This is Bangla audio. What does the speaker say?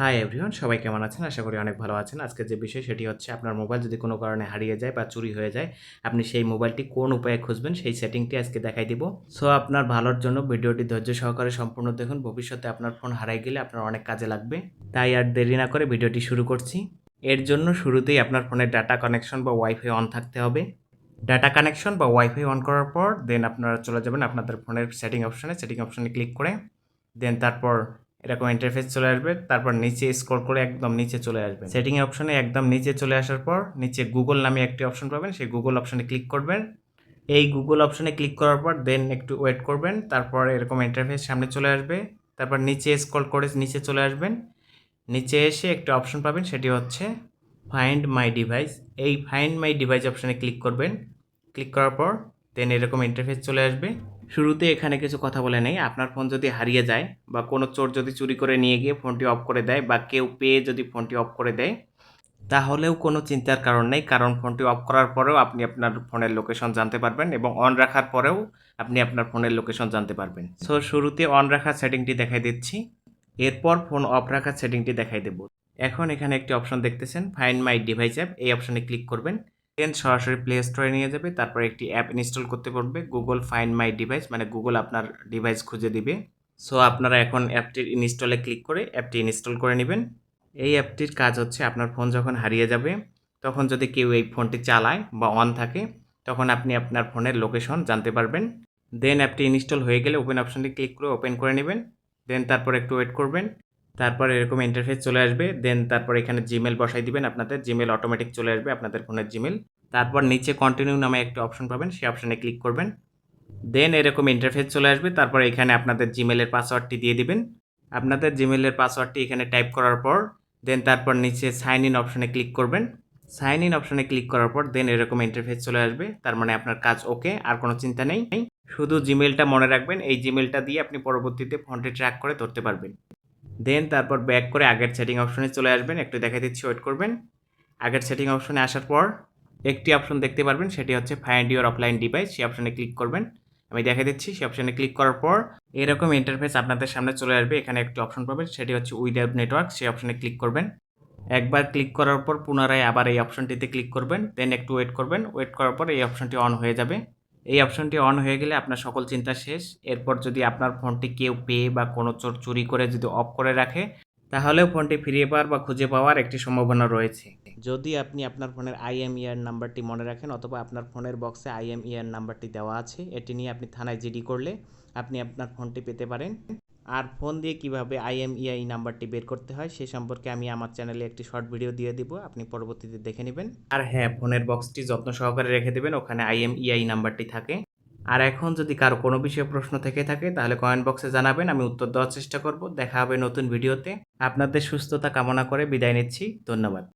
হাই এভরিওয়ান সবাই কেমন আছেন? আশা করি অনেক ভালো আছেন। আজকে যে বিষয়, সেটি হচ্ছে আপনার মোবাইল যদি কোনো কারণে হারিয়ে যায় বা চুরি হয়ে যায়, আপনি সেই মোবাইলটি কোন উপায়ে খুঁজবেন? সেই সেটিংটি আজকে দেখাই দিব। সো, আপনার ভালোর জন্য ভিডিওটি ধৈর্য সহকারে সম্পূর্ণ দেখুন। ভবিষ্যতে আপনার ফোন হারাই গেলে আপনার অনেক কাজে লাগবে। তাই আর দেরি না করে ভিডিওটি শুরু করছি। এর জন্য শুরুতেই আপনার ফোনের ডাটা কানেকশন বা ওয়াইফাই অন থাকতে হবে। ডাটা কানেকশন বা ওয়াইফাই অন করার পর, দেন আপনারা চলে যাবেন আপনাদের ফোনের সেটিং অপশানে। সেটিং অপশানে ক্লিক করে, দেন তারপর এরকম ইন্টারফেস চলে আসবে, তারপর নিচে স্ক্রল করে একদম নিচে চলে আসবে সেটিং অপশনে একদম নিচে চলে আসার পর নিচে গুগল নামে একটি অপশন পাবেন, সেই গুগল অপশনে ক্লিক করবেন। এই গুগল অপশনে ক্লিক করার পর দেন একটু ওয়েট করবেন, তারপর এরকম ইন্টারফেস সামনে চলে আসবে। তারপর নিচে স্ক্রল করে নিচে চলে আসবেন। নিচে এসে একটি অপশন পাবেন, সেটি হচ্ছে ফাইন্ড মাই ডিভাইস এই ফাইন্ড মাই ডিভাইস অপশনে ক্লিক করবেন। ক্লিক করার পর দেন এরকম ইন্টারফেস চলে আসবে। শুরুতে এখানে কিছু কথা বলে নেই। আপনার ফোন যদি হারিয়ে যায় বা কোনো চোর যদি চুরি করে নিয়ে গিয়ে ফোনটি অফ করে দেয় বা কেউ পেয়ে যদি ফোনটি অফ করে দেয়, তাহলেও কোনো চিন্তার কারণ নেই। কারণ ফোনটি অফ করার পরেও আপনি আপনার ফোনের লোকেশন জানতে পারবেন এবং অন রাখার পরেও আপনি আপনার ফোনের লোকেশন জানতে পারবেন। সো, শুরুতে অন রাখার সেটিংটি দেখাই দিচ্ছি। এরপর ফোন অফ রাখার সেটিংটি দেখাই দেব। এখন এখানে একটি অপশন দেখতেছেন, ফাইন্ড মাই ডিভাইস অ্যাপ। এই অপশনে ক্লিক করবেন। দেন সরাসরি প্লে স্টোরে নিয়ে যাবে, তারপর একটি অ্যাপ ইনস্টল করতে পারবে গুগল ফাইন্ড মাই ডিভাইস মানে গুগল আপনার ডিভাইস খুঁজে দিবে। সো আপনারা এখন অ্যাপটির ইনস্টলে ক্লিক করে অ্যাপটি ইনস্টল করে নেবেন। এই অ্যাপটির কাজ হচ্ছে আপনার ফোন যখন হারিয়ে যাবে, তখন যদি কেউ এই ফোনটি চালায় বা অন থাকে, তখন আপনি আপনার ফোনের লোকেশন জানতে পারবেন। দেন অ্যাপটি ইনস্টল হয়ে গেলে ওপেন অপশনটি ক্লিক করে ওপেন করে নেবেন। দেন তারপর একটু ওয়েট করবেন। তারপর এরকম ইন্টারফেস চলে আসবে। দেন তারপর এখানে জিমেল বসাই দিবেন আপনাদের। জিমেল অটোমেটিক চলে আসবে আপনাদের ফোনের জিমেল তারপর নিচে কন্টিনিউ নামে একটা অপশন পাবেন। সেই অপশনে ক্লিক করবেন। দেন এরকম ইন্টারফেস চলে আসবে। তারপর এখানে আপনাদের জিমেলের পাসওয়ার্ডটি দিয়ে দিবেন। আপনাদের জিমেলের পাসওয়ার্ডটি এখানে টাইপ করার পর দেন তারপর নিচে সাইন ইন অপশনে ক্লিক করবেন। সাইন ইন অপশনে ক্লিক করার পর দেন এরকম ইন্টারফেস চলে আসবে। তার মানে আপনার কাজ ওকে আর কোনো চিন্তা নেই। শুধু জিমেলটা মনে রাখবেন। এই জিমেলটা দিয়ে আপনি পরবর্তীতে ফোনটি ট্র্যাক করে ধরতে পারবেন। দেন তারপর ব্যাক করে আগের সেটিং অপশনে চলে আসবেন। একটু দেখা দিচ্ছি ওয়েট করবেন। আগের সেটিং অপশনে আসার পর একটি অপশন দেখতে পারবেন, সেটি হচ্ছে ফাইন্ড ইউর অফলাইন ডিভাইস সেই অপশনে ক্লিক করবেন। আমি দেখা দিচ্ছি, সেই অপশনে ক্লিক করার পর এরকম ইন্টারফেস আপনাদের সামনে চলে আসবে। এখানে একটি অপশন পাবেন, সেটি হচ্ছে উইদাউট নেটওয়ার্ক সেই অপশনে ক্লিক করবেন। একবার ক্লিক করার পর পুনরায় আবার এই অপশনটিতে ক্লিক করবেন। দেন একটু ওয়েট করবেন। ওয়েট করার পর এই অপশনটি অন হয়ে যাবে। এই অপশনটি অন হয়ে গেলে আপনার সকল চিন্তা শেষ। এরপর যদি আপনার ফোনটি কেউ পেয়ে বা কোনো চোর চুরি করে যদি অফ করে রাখে, তাহলেও ফোনটি ফিরিয়ে পাওয়ার বা খুঁজে পাওয়ার একটি সম্ভাবনা রয়েছে। যদি আপনি আপনার ফোনের আইএমইআর নাম্বারটি মনে রাখেন অথবা আপনার ফোনের বক্সে আইএমইআর নাম্বারটি দেওয়া আছে, এটি নিয়ে আপনি থানায় জিডি করলে আপনি আপনার ফোনটি পেতে পারেন। আর ফোন দিয়ে কীভাবে আইএমইআই নাম্বারটি বের করতে হয় সে সম্পর্কে আমি আমার চ্যানেলে একটি শর্ট ভিডিও দিয়ে দিব, আপনি পরবর্তীতে দেখে নেবেন। আর হ্যাঁ ফোনের বক্সটি যত্ন সহকারে রেখে দেবেন, ওখানে আইএমইআই নাম্বারটি থাকে। আর এখন যদি কারও কোনো বিষয়ে প্রশ্ন থেকে থাকে, তাহলে কমেন্ট বক্সে জানাবেন, আমি উত্তর দেওয়ার চেষ্টা করব। দেখা হবে নতুন ভিডিওতে আপনাদের সুস্থতা কামনা করে বিদায় নিচ্ছি, ধন্যবাদ।